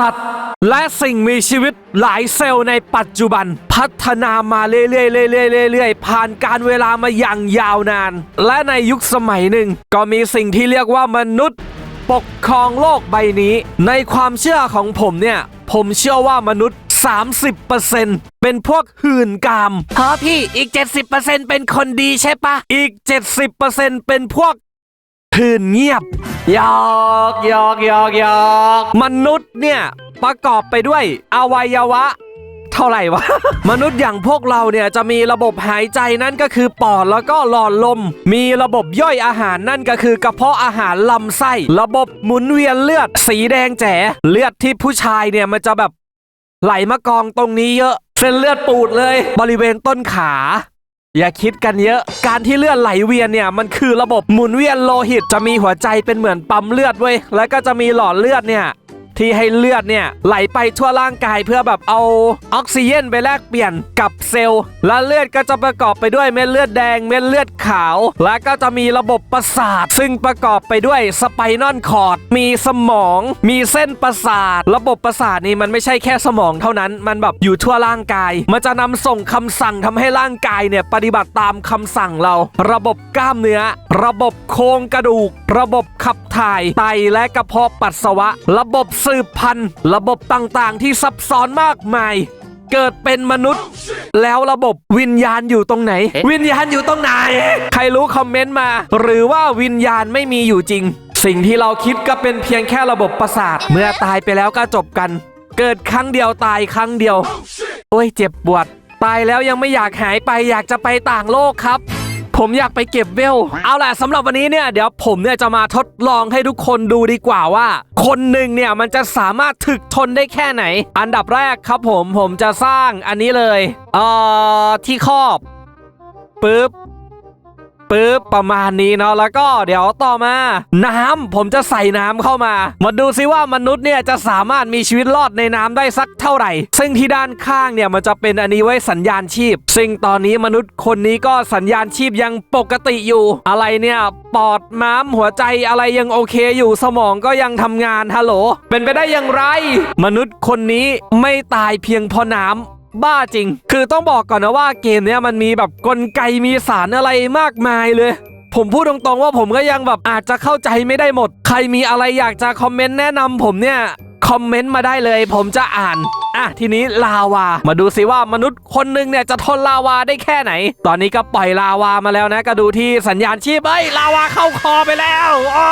สัตว์ และสิ่งมีชีวิตหลายเซลล์ในปัจจุบัน พัฒนามาเรื่อยๆเรื่อยๆเรื่อยๆ ผ่านการเวลามาอย่างยาวนาน และในยุคสมัยหนึ่ง ก็มีสิ่งที่เรียกว่ามนุษย์ ปกครองโลกใบนี้ ในความเชื่อของผมเนี่ย ผมเชื่อว่ามนุษย์ 30%เป็นพวกหื่นกามเพราะพี่อีก 70%เป็นคนดีใช่ปะ อีก 70%เป็นพวก หื่นเงียบหยอกหยอกหยอกหยอกมนุษย์เนี่ยประกอบไปด้วยอวัยวะ เท่าไหร่วะ มนุษย์อย่างพวกเราเนี่ยจะมีระบบหายใจนั่นก็คือปอดแล้วก็หลอดลม มีระบบย่อยอาหารนั่นก็คือกระเพาะอาหารลำไส้ ระบบหมุนเวียนเลือดสีแดงแจ๋เลือดที่ผู้ชายเนี่ยมันจะแบบไหลมากองตรงนี้เยอะ เส้นเลือดปูดเลย บริเวณต้นขา อย่าคิดกันเยอะ การที่เลือดไหลเวียนเนี่ยมันคือระบบหมุนเวียนโลหิตจะมีหัวใจเป็นเหมือนปั๊มเลือดเว้ย แล้วก็จะมีหลอดเลือดเนี่ย ที่ให้เลือดเนี่ยไหลไปทั่วร่างกายเพื่อแบบเอาออกซิเจนไปแลกเปลี่ยนกับเซลล์ และเลือดก็จะประกอบไปด้วยเม็ดเลือดแดงเม็ดเลือดขาว และก็จะมีระบบประสาท ซึ่งประกอบไปด้วยสไปนอลคอร์ดมีสมอง มีเส้นประสาท ระบบประสาทนี่มันไม่ใช่แค่สมองเท่านั้น มันแบบอยู่ทั่วร่างกาย มันจะนำส่งคำสั่งทำให้ร่างกายเนี่ยปฏิบัติตามคำสั่งเรา ระบบกล้ามเนื้อ ระบบโครงกระดูก ระบบขับถ่ายไตและกระเพาะปัสสาวะ ระบบสบพันธุ์ ระบบต่างๆ ที่ซับซ้อนมากมาย เกิดเป็นมนุษย์ แล้วระบบวิญญาณอยู่ตรงไหน วิญญาณอยู่ตรงไหน ใครรู้คอมเมนต์มา หรือว่าวิญญาณไม่มีอยู่จริง สิ่งที่เราคิดก็เป็นเพียงแค่ระบบประสาท เมื่อตายไปแล้วก็จบกัน เกิดครั้งเดียวตายครั้งเดียว โอ้ยเจ็บปวด ตายแล้วยังไม่อยากหายไปอยากจะไปต่างโลกครับ ผมอยากไปเก็บเวล เอาล่ะสำหรับวันนี้เนี่ยเดี๋ยวผมเนี่ยจะมาทดลองให้ทุกคนดูดีกว่าว่า คนหนึ่งเนี่ยมันจะสามารถถึกทนได้แค่ไหน อันดับแรกครับผมผมจะสร้างอันนี้เลยเอ่อที่ครอบปึ๊บ ปึ๊บประมาณนี้เนาะแล้วก็เดี๋ยวต่อมา น้ำผมจะใส่น้ำเข้ามา มาดูซิว่ามนุษย์เนี่ยจะสามารถมีชีวิตรอดในน้ำได้สักเท่าไหร่ ซึ่งที่ด้านข้างเนี่ยมันจะเป็นอันนี้ไว้สัญญาณชีพ ซึ่งตอนนี้มนุษย์คนนี้ก็สัญญาณชีพยังปกติอยู่ อะไรเนี่ยปอดม้ามหัวใจอะไรยังโอเคอยู่สมองก็ยังทำงานฮัลโหลเป็นไปได้อย่างไร มนุษย์คนนี้ไม่ตายเพียงเพราะน้ำ บ้าจริง คือต้องบอกก่อนนะว่าเกมเนี้ยมันมีแบบกลไกมีสารอะไรมากมายเลยผมพูดตรงๆว่าผมก็ยังแบบอาจจะเข้าใจไม่ได้หมด ใครมีอะไรอยากจะคอมเมนต์แนะนำผมเนี่ย คอมเมนต์มาได้เลย ผมจะอ่านอะทีนี้ลาวา มาดูสิว่ามนุษย์คนหนึ่งเนี่ยจะทนลาวาได้แค่ไหน ตอนนี้ก็ปล่อยลาวามาแล้วนะ ก็ดูที่สัญญาณชีพเอ้ยลาวาเข้าคอไปแล้วอ้อ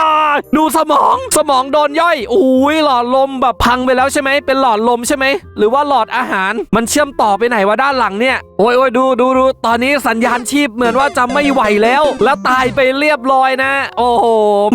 ดูสมองสมองโดนย่อยอุ้ยหลอดลมแบบพังไปแล้วใช่ไหมเป็นหลอดลมใช่ไหมหรือว่าหลอดอาหารมันเชื่อมต่อไปไหนวะด้านหลังเนี่ยโอ้ยโอ้ยดูดูดูตอนนี้สัญญาณชีพเหมือนว่าจะไม่ไหวแล้ว แล้วตายไปเรียบร้อยนะ โอ้โห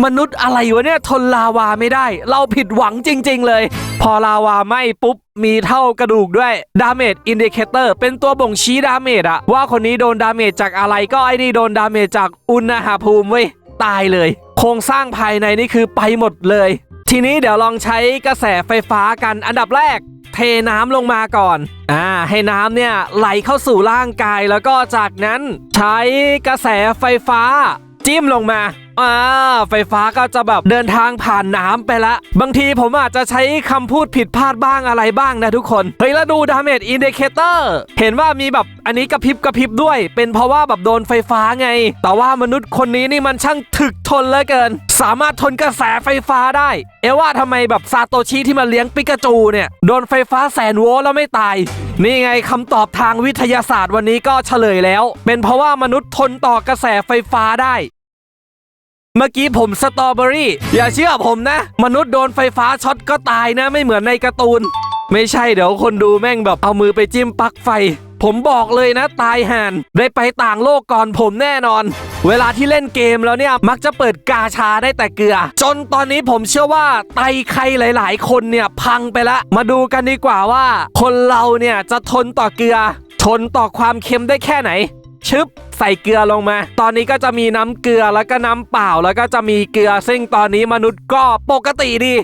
มนุษย์อะไรวะเนี่ยทนลาวาไม่ได้ เราผิดหวังจริง ๆ เลย พอลาวาไหมปุ๊บ มีเท่ากระดูกด้วยดาเมจอินดิเคเตอร์เป็นตัวบ่งชี้ดาเมจอะว่าคนนี้โดนดาเมจจากอะไรก็ไอ้นี่โดนดาเมจจากอุณหภูมิเว้ยตายเลย โครงสร้างภายในนี่คือไปหมดเลย ทีนี้เดี๋ยวลองใช้กระแสไฟฟ้ากันอันดับแรก เทน้ำลงมาก่อนอ่าให้น้ำเนี่ยไหลเข้าสู่ร่างกายแล้วก็จากนั้น ใช้กระแสไฟฟ้า จิ้มลงมา อ่าไฟฟ้าก็จะแบบเดินทางผ่านน้ำไปละ บางทีผมอาจจะใช้คำพูดผิดพลาดบ้างอะไรบ้างนะทุกคน เฮ้ย แล้วดูดาเมจอินดิเคเตอร์เห็นว่ามีแบบอันนี้กระพริบกระพริบด้วย เป็นเพราะว่าแบบโดนไฟฟ้าไง แต่ว่ามนุษย์คนนี้นี่มันช่างถึกทนเหลือเกิน สามารถทนกระแสไฟฟ้าได้ เอว่าทำไมแบบซาโตชิที่มาเลี้ยงปิกาจูเนี่ยโดนไฟฟ้าแสนโวลต์แล้วไม่ตายนี่ไงคำตอบทางวิทยาศาสตร์วันนี้ก็เฉลยแล้ว เป็นเพราะว่ามนุษย์ทนต่อกระแสไฟฟ้าได้ เมื่อกี้ผมสตรอเบอรี่ อย่าเชื่อผมนะ มนุษย์โดนไฟฟ้าช็อตก็ตายนะ ไม่เหมือนในการ์ตูน ไม่ใช่เดี๋ยวคนดูแม่งแบบเอามือไปจิ้มปลั๊กไฟ ผมบอกเลยนะตายห่านได้ไปต่างโลกก่อนผมแน่นอน เวลาที่เล่นเกมแล้วเนี่ย มักจะเปิดกาชาได้แต่เกลือ จนตอนนี้ผมเชื่อว่าไตใครหลาย ๆ คนเนี่ยพังไปละ มาดูกันดีกว่าว่า คนเราเนี่ยจะทนต่อเกลือ ทนต่อความเค็มได้แค่ไหน ชึบใส่เกลือลงมา ตอนนี้ก็จะมีน้ำเกลือแล้วก็น้ำเปล่าแล้วก็จะมีเกลือ ซึ่งตอนนี้มนุษย์ก็ปกติดี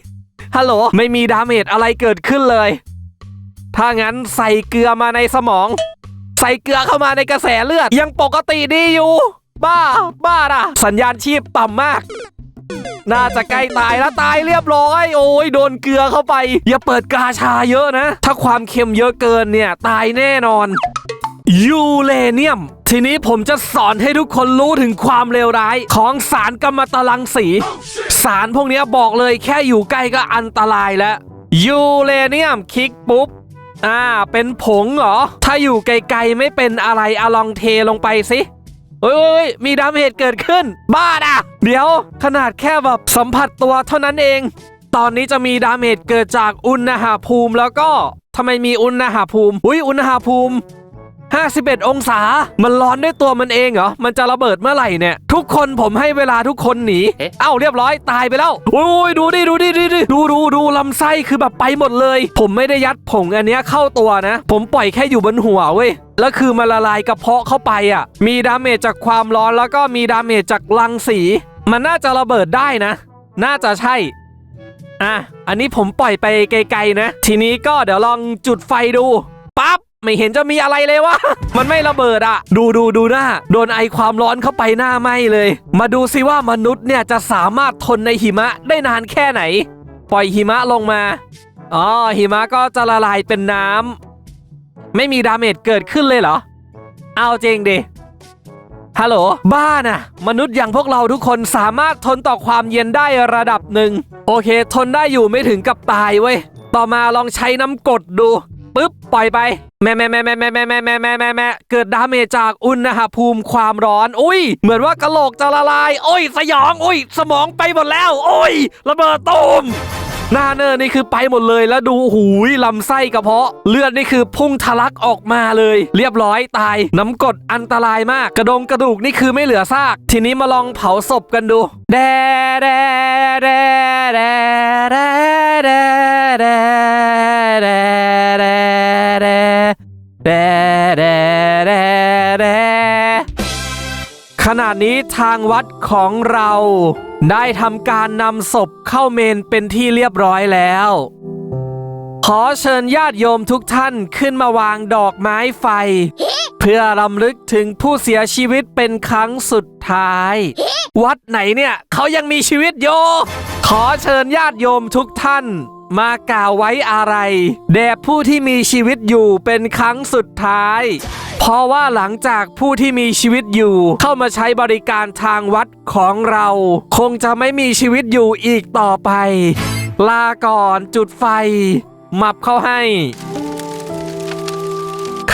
ฮัลโหล ไม่มีดาเมจอะไรเกิดขึ้นเลย ถ้างั้นใส่เกลือมาในสมอง ใส่เกลือเข้ามาในกระแสเลือด ยังปกติดีอยู่ บ้า บ้าน่ะสัญญาณชีพต่ำมาก น่าจะใกล้ตายแล้วตายเรียบร้อย โอ้ยโดนเกลือเข้าไป อย่าเปิดกาชาเยอะนะ ถ้าความเค็มเยอะเกินเนี่ย ตายแน่นอนยูเรเนียม ทีนี้ผมจะสอนให้ทุกคนรู้ถึงความเลวร้ายของสารกัมมันตรังสี สารพวกนี้บอกเลยแค่อยู่ใกล้ก็อันตรายแล้วยูเรเนียมคลิกปุ๊บอ่า เป็นผงเหรอ ถ้าอยู่ไกลๆไม่เป็นอะไรอะลองเทลงไปสิเฮ้ย มีดาเมจเกิดขึ้น บ้าด่ะ เดี๋ยวขนาดแค่แบบสัมผัสตัวเท่านั้นเอง ตอนนี้จะมีดาเมจเกิดจากอุณหภูมิแล้วก็ทำไมมีอุณหภูมิ อุ้ยอุณหภูมิ 51 องศา มันร้อนด้วยตัวมันเองเหรอ มันจะระเบิดเมื่อไหร่เนี่ย ทุกคนผมให้เวลาทุกคนหนี เอ๊ะ เอ้าเรียบร้อยตายไปแล้ว โอ้ยดูดิดูดิดูดิดูดูดูลำไส้คือแบบไปหมดเลย ผมไม่ได้ยัดผงอันเนี้ยเข้าตัวนะ ผมปล่อยแค่อยู่บนหัวเว้ย แล้วคือมันละลายกระเพาะเข้าไปอะ มีดาเมจจากความร้อนแล้วก็มีดาเมจจากรังสี มันน่าจะระเบิดได้นะ น่าจะใช่ อะ อันนี้ผมปล่อยไปไกลๆนะ ทีนี้ก็เดี๋ยวลองจุดไฟดู ปั๊บ ไม่เห็นจะมีอะไรเลยวะ มันไม่ระเบิดอะดูดูดูหน้า โดนไอความร้อนเข้าไปหน้าไหมเลย มาดูสิว่ามนุษย์เนี่ยจะสามารถทนในหิมะได้นานแค่ไหน ปล่อยหิมะลงมา อ๋อ หิมะก็จะละลายเป็นน้ำ ไม่มีดาเมจเกิดขึ้นเลยเหรอ เอาจริงดิ ฮัลโหล บ้าน่ะ มนุษย์อย่างพวกเราทุกคนสามารถทนต่อความเย็นได้ระดับหนึ่ง โอเค ทนได้อยู่ไม่ถึงกับตายเว้ย ต่อมาลองใช้น้ำกดดู ปึ๊บปล่อยไปแม่แม่แม่แม่แม่แม่แม่แม่แม่แม่แม่เกิดดาเมจจากอุณหภูมิความร้อน อุ้ย เหมือนว่ากะโหลกจะละลาย โอ้ย สยอง อุ้ย สมองไปหมดแล้ว โอ้ย ระเบิดตูมหน้าเนอร์นี่คือไปหมดเลยแล้วดูหูยลำไส้กระเพาะ เลือดนี่คือพุ่งทะลักออกมาเลย เรียบร้อยตาย น้ำกรดอันตรายมาก กระดงกระดูกนี่คือไม่เหลือซาก ทีนี้มาลองเผาศพกันดูแดแดแดแดแดแดแดแดแดแด ณะนี้ทางวัดของเรา ได้ทำการนำศพเข้าเมนเป็นที่เรียบร้อยแล้ว ขอเชิญญาติโยมทุกท่านขึ้นมาวางดอกไม้ไฟ เพื่อรำลึกถึงผู้เสียชีวิตเป็นครั้งสุดท้าย วัดไหนเนี่ยเขายังมีชีวิตโย ขอเชิญญาติโยมทุกท่านมากล่าวไว้อะไร แด่ผู้ที่มีชีวิตอยู่เป็นครั้งสุดท้าย เพราะว่าหลังจากผู้ที่มีชีวิตอยู่ เข้ามาใช้บริการทางวัดของเรา คงจะไม่มีชีวิตอยู่อีกต่อไป ลาก่อนจุดไฟ มับเข้าให้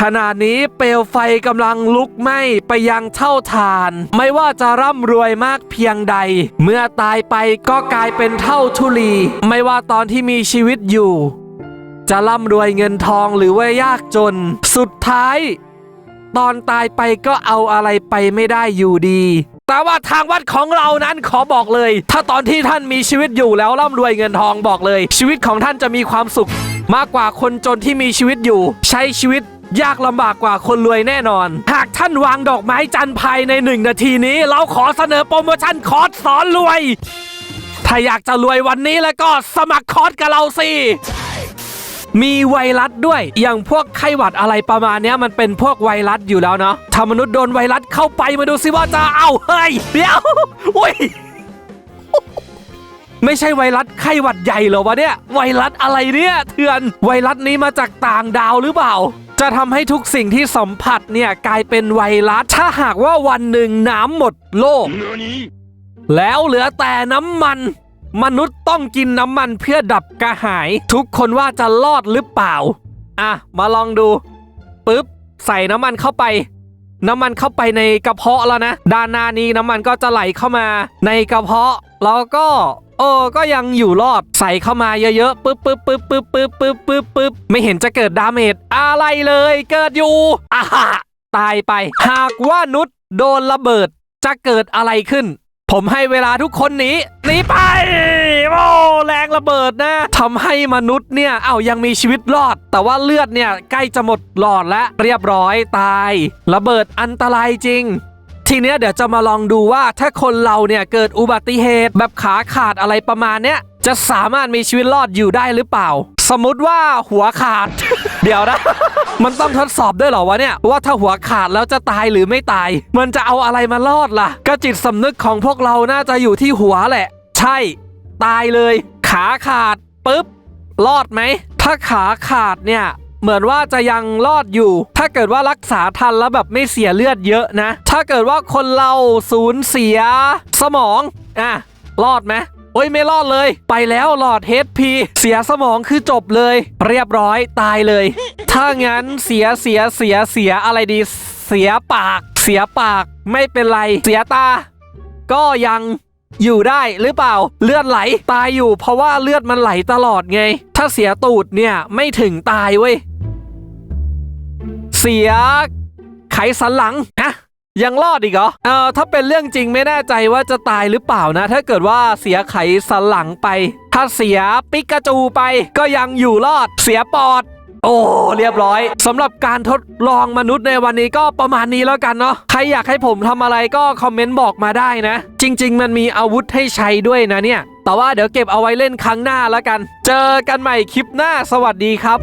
ขณะนี้เปลวไฟกำลังลุกไหม้ไปยังเท่าฐาน ไม่ว่าจะร่ำรวยมากเพียงใด เมื่อตายไปก็กลายเป็นเท่าทุลี ไม่ว่าตอนที่มีชีวิตอยู่ จะร่ำรวยเงินทองหรือว่ายากจน สุดท้าย ตอนตายไปก็เอาอะไรไปไม่ได้อยู่ดี แต่ว่าทางวัดของเรานั้นขอบอกเลย ถ้าตอนที่ท่านมีชีวิตอยู่แล้วร่ำรวยเงินทองบอกเลย ชีวิตของท่านจะมีความสุข มากกว่าคนจนที่มีชีวิตอยู่ ใช้ชีวิตยากลำบากกว่าคนรวยแน่นอน หากท่านวางดอกไม้จันทร์ภายในหนึ่งนาทีนี้ เราขอเสนอโปรโมชั่นคอร์สสอนรวย ถ้าอยากจะรวยวันนี้แล้วก็สมัครคอร์สกับเราสิ มีไวรัสด้วย อย่างพวกไข้หวัดอะไรประมาณเนี้ยมันเป็นพวกไวรัสอยู่แล้วเนาะถ้ามนุษย์โดนไวรัสเข้าไปมาดูสิว่าจะเอาเฮ้ยเดี๋ยวอุ้ยไม่ใช่ไวรัสไข้หวัดใหญ่เหรอวะเนี่ย ไวรัสอะไรเนี่ยเถื่อนไวรัสนี้มาจากต่างดาวหรือเปล่าจะทำให้ทุกสิ่งที่สัมผัสเนี่ยกลายเป็นไวรัส ถ้าหากว่าวันหนึ่งน้ำหมดโลก แล้วเหลือแต่น้ำมัน มนุษย์ต้องกินน้ำมันเพื่อดับกระหาย ทุกคนว่าจะรอดหรือเปล่า อะ มาลองดูปึ๊บใส่น้ำมันเข้าไป น้ำมันเข้าไปในกระเพาะแล้วนะ ด้านหน้านี้น้ำมันก็จะไหลเข้ามาในกระเพาะ แล้วก็เออก็ยังอยู่รอดใส่เข้ามาเยอะๆปึ๊บปึ๊บปึ๊บปึ๊บปึ๊บปึ๊บปึ๊บปึ๊บไม่เห็นจะเกิดดาเมจอะไรเลย เกิดอยู่อ่าตายไป หากว่านุษย์โดนระเบิดจะเกิดอะไรขึ้น ผมให้เวลาทุกคนหนีหนีไป โอ้แรงระเบิดนะทำให้มนุษย์เนี่ย เอ้ายังมีชีวิตรอด แต่ว่าเลือดเนี่ย ใกล้จะหมดหลอดแล้วเรียบร้อยตาย ระเบิดอันตรายจริง ทีเนี้ยเดี๋ยวจะมาลองดูว่าถ้าคนเราเนี่ย เกิดอุบัติเหตุแบบขาขาดอะไรประมาณเนี้ยจะสามารถมีชีวิตรอดอยู่ได้หรือเปล่า สมมติว่าหัวขาด เดี๋ยวนะ มันต้องทดสอบด้วยเหรอวะเนี่ย ว่าถ้าหัวขาดแล้วจะตายหรือไม่ตาย มันจะเอาอะไรมารอดล่ะก็จิตสำนึกของพวกเราน่าจะอยู่ที่หัวแหละ ใช่ ตายเลย ขาขาดปุ๊บรอดไหม ถ้าขาขาดเนี่ยเหมือนว่าจะยังรอดอยู่ ถ้าเกิดว่ารักษาทันแล้วแบบไม่เสียเลือดเยอะนะ ถ้าเกิดว่าคนเราสูญเสียสมองอะรอดไหม โอ้ยไม่รอดเลย ไปแล้วหลอด HP เสียสมองคือจบเลย เรียบร้อยตายเลย ถ้างั้นเสียเสียเสียเสียอะไรดี เสียปาก เสียปาก ไม่เป็นไร เสียตา ก็ยังอยู่ได้หรือเปล่าเลือดไหลตายอยู่ เพราะว่าเลือดมันไหลตลอดไง ถ้าเสียตูดเนี่ยไม่ถึงตายเว้ยเสียไขสันหลังนะ ยังรอดอีกเหรอเออถ้าเป็นเรื่องจริงไม่แน่ใจว่าจะตายหรือเปล่านะ ถ้าเกิดว่าเสียไขสันหลังไป ถ้าเสียปิกาจูไป ก็ยังอยู่รอด เสียปอดโอ้เรียบร้อยสำหรับการทดลองมนุษย์ในวันนี้ก็ประมาณนี้แล้วกันเนาะใครอยากให้ผมทำอะไรก็คอมเมนต์บอกมาได้นะ จริง ๆ มันมีอาวุธให้ใช้ด้วยนะเนี่ย แต่ว่าเดี๋ยวเก็บเอาไว้เล่นครั้งหน้าแล้วกัน เจอกันใหม่คลิปหน้าสวัสดีครับ